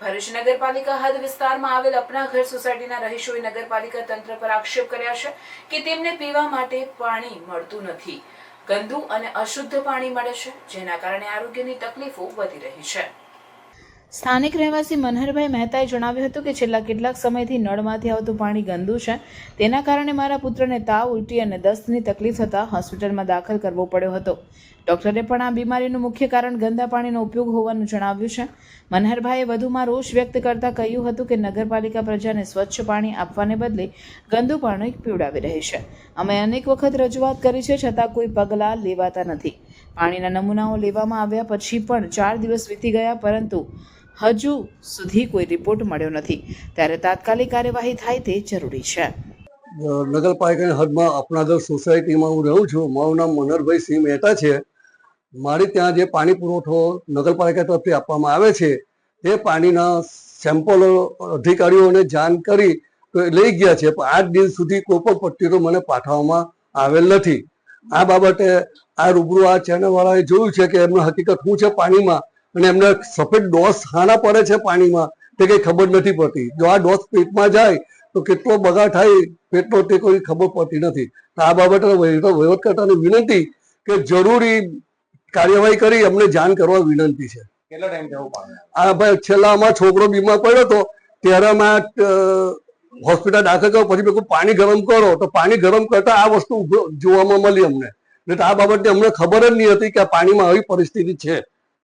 ભરૂચ નગરપાલિકા હદ વિસ્તારમાં આવેલ અપના ઘર સોસાયટીના રહીશોએ નગરપાલિકા તંત્ર પર આક્ષેપ કર્યા છે કે તેમને પીવા માટે પાણી મળતું નથી. ગંદુ અને અશુદ્ધ પાણી મળે છે, જેના કારણે આરોગ્યની તકલીફો વધી રહી છે. સ્થાનિક રહેવાસી મનહરભાઈ મહેતાએ જણાવ્યું હતું કે છેલ્લા કેટલાક સમયથી નળમાંથી આવતું પાણી ગંદુ છે. તેના કારણે મારા પુત્રને તાવ ઉલટી અને દસ્તની તકલીફ થતાં હોસ્પિટલમાં દાખલ કરવો પડ્યો હતો. ડૉક્ટરે પણ આ બીમારીનું મુખ્ય કારણ ગંદા પાણીનો ઉપયોગ હોવાનું જણાવ્યું છે. મનહરભાઈએ વધુમાં રોષ વ્યક્ત કરતાં કહ્યું હતું કે નગરપાલિકા પ્રજાને સ્વચ્છ પાણી આપવાને બદલે ગંદુ પાણી પીવડાવી રહી છે. અમે અનેક વખત રજૂઆત કરી છે, છતાં કોઈ પગલાં લેવાતા નથી. પાણીના નમૂનાઓ લેવામાં આવ્યા પછી પણ ચાર દિવસ વીતી ગયા, પરંતુ હજુ સુધી કોઈ રિપોર્ટ મળ્યો નથી. ત્યારે તાત્કાલિક કાર્યવાહી થાય તે જરૂરી છે. નગરપાલિકાની હદમાં અપનાદર સોસાયટીમાં હું રહું છું. મારું નામ મનહરભાઈ સિંહ મહેતા છે. મારી ત્યાં જે પાણી પુરવઠો નગરપાલિકા તરફથી આપવામાં આવે છે, તે પાણીના સેમ્પલો અધિકારીઓને જાણ કરી તો લઈ ગયા છે. પણ આઠ દિવસ સુધી કોઈ પણ પટ્ટીઓ મને પાઠવવામાં આવેલ નથી. આ બાબતે આ રૂબરૂ આ ચેનલવાળાએ જોયું છે કે એમનો હકીકત શું છે પાણીમાં. અને એમને સફેદ ડોસ હાના પડે છે પાણીમાં તે કંઈ ખબર નથી પડતી. જો આ ડોસ પેટમાં જાય તો કેટલો બગાડ થાય પેટનો તે કોઈ ખબર પડતી નથી. આ બાબતે વહીવટ- વહીવટકર્તાને વિનંતી કે જરૂરી કાર્યવાહી કરી અમને જાણ કરવા વિનંતી છે. કેટલો ટાઈમ આ ભાઈ છેલ્લા અમારો છોકરો બીમાર પડ્યો હતો ત્યારે અમે હોસ્પિટલ દાખલ કરો પછી મેં પાણી ગરમ કરો. તો પાણી ગરમ કરતા આ વસ્તુ જોવામાં મળી અમને. એટલે આ બાબતની અમને ખબર જ નહીં હતી કે આ પાણીમાં આવી પરિસ્થિતિ છે.